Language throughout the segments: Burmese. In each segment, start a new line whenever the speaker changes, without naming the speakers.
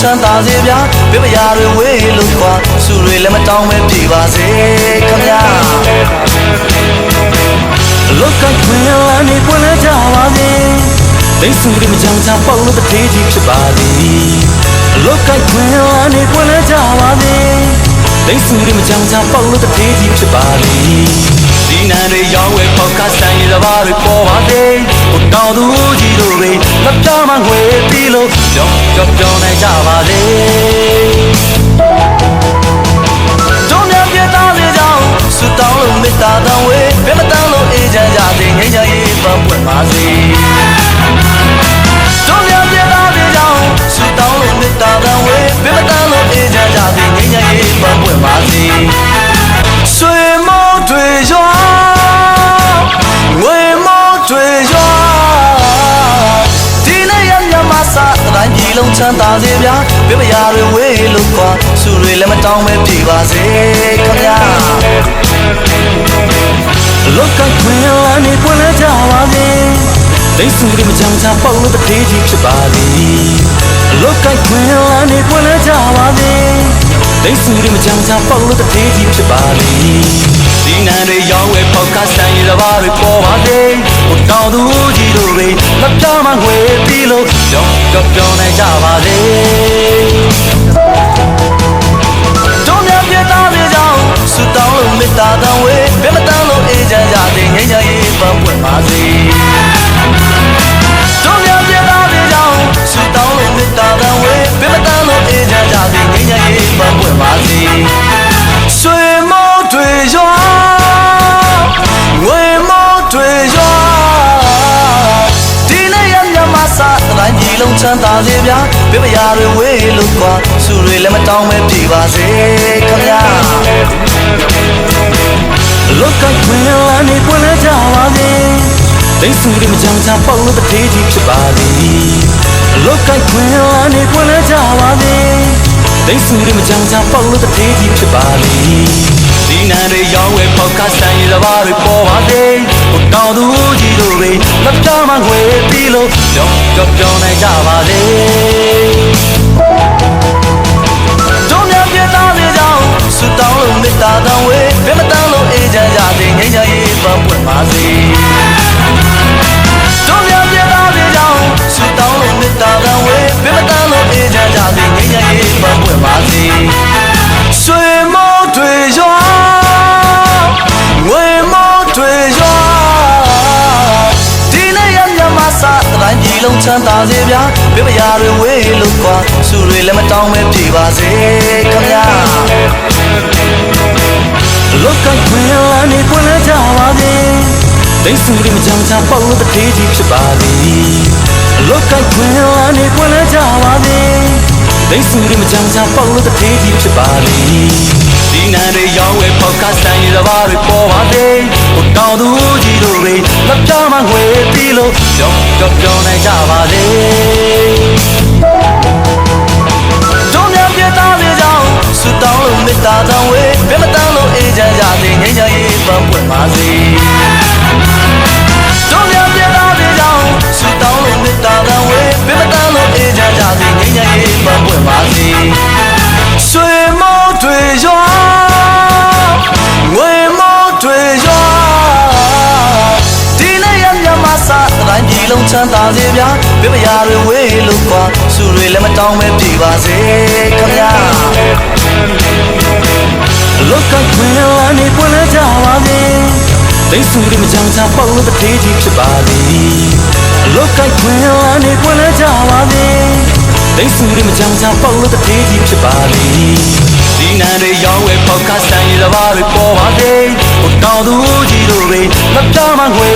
ချမ်းသာစေဗျာပြပရာတွေဝေးလို့ကွာစုတွေလည်းမတောင်းပဲပြေပါစေခမညာလောကခွင်လာနေပွင့်လဲကြပါစေတိတ်ဆူတွေမကြောင်ချပေါက်လို့တထေးကြီးဖြစ်ပါလေလောကခွင်လာနေပွင့်လဲကြပါစေတိတ်ဆူတွေမကြောင်ချပေါက်လို့တထေးကြီးဖြစ်ပါလေ ဒီနံတွေရောင်းဝယ်ပေါက်ကဆိုင်ရပါတွေပေါ်ပါစေဟိုတောင်သူကြီးတို့တွေမပြောင်းမငွေပြီးလို့ကြောင်ကြောင်ကြောင်နေကြပါလေတို့များပြသားစေကြောင်းဆူတောင်းလို့မေတ္တာတောင်းဝေဘယ်မတောင်းလို့အေးချမ်းကြစေငြိမ်းချမ်းရေးပန်းပွင့်ပါစေ လုံးချမ်းသာစေဗျာပြပရာတွေဝေးလို့ကွာစုတွေလည်းမတောင်းပဲပြေပါစေခင်ဗျာလောကခွင်လာနေပွင့်လဲကြပါစေတိတ်ဆူတွေမကြောင်ချပေါက်လို့တထေးကြီးဖြစ်ပါလေလောကခွင်လာနေပွင့်လဲကြပါစေတိတ်ဆူတွေမကြောင်ချပေါက်လို့တထေးကြီးဖြစ်ပါလေဒီနံတွေရောင်းဝယ်ပေါက်ကဆိုင်ရပါတွေပေါ်ပါစေဟိုတောင်သူကြီးတို့တွေမပြောင်းမငွေ ပြီးလို့ကြောင်ကြောင်ပြောင်းနေကြပါစေ ချမ်းသာစေဗျာပြပရာတွေဝေးလို့ကွာစုတွေလည်းမတောင်းပဲပြေပါစေခင်ဗျာလောကခွင်လာနေပွင့်လဲကြပါစေတိတ်ဆူတွေမကြောင်ချပေါက်လို့တထေးကြီးဖြစ်ပါလေလောကခွင်လာနေပွင့်လဲကြပါစေတိတ်ဆူတွေမကြောင်ချပေါက်လို့တထေးကြီးဖြစ်ပါလေဒီနံတွေရောင်းဝယ်ပေါက်ကဆိုင်ရပါတွေပေါ်ပါစေ ဟိုတောင်သူကြီးတို့တွေမပြောင်းမငွေပြီးလို့ကြောင်ကြောင်ပြောင်းနေကြပါလေတို့များပြသားပြေကြောင်းဆူတောင်းလို့မေတ္တာတောင်းဝေ လုံးချမ်းသာစေဗျာပြပရာတွေဝေးလို့ကွာစုတွေလည်းမတောင်းပဲပြေပါစေခင်ဗျာလောကခွင်လာနေပွင့်လဲကြပါစေတိတ်ဆူတွေမကြောင်ချပေါက်လို့တထေးကြီးဖြစ်ပါလေလောကခွင်လာနေပွင့်လဲကြပါစေတိတ်ဆူတွေမကြောင်ချပေါက်လို့တထေးကြီးဖြစ်ပါလေဒီနံတွေရောင်းဝယ်ပေါက်ကဆိုင်ရပါတွေပေါ်ပါစေဟိုတောင်သူကြီးတို့တွေမ ပြောင်းမငွေပြီးလို့ကြောင်ကြောင်ပြောင်းနေကြပါလေတို့များပြသားပြေကြောင်းဆူတောင်းလို့မေတ္တာတောင်းဝေဘယ်မတောင်းလို့အေးချမ်းကြစေငြိမ်းချမ်းရေးပန်းပွင့်ပါစေ မ်းသာစေဗျာပြပရာတွေဝေးလို့ကွာစုတွေလည်းမတောင်းပဲပြေပါစေခင်ဗျာလောကခွင်လာနေပွင့်လဲကြပါစေတိတ်ဆူတွေမကြောင်ချပေါက်လို့တထေးကြီးဖြစ်ပါလေလောကခွင်လာနေပွင့်လဲကြပါစေတိတ်ဆူတွေမကြောင်ချပေါက်လို့တထေးကြီးဖြစ်ပါလေဒီနံတွေရောင်းဝယ်ပေါက်ကဆိုင်ရပါတွေပေါ်ပါစေဟိုတောင်သူကြီးတို့တွေမပြောင်းမငွေ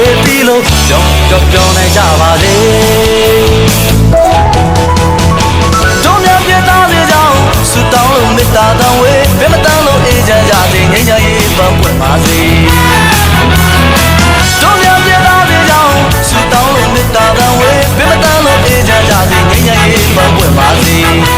ပြီးလို့ကြောင်ကြောင်ပြောင်းနေကြပါစေ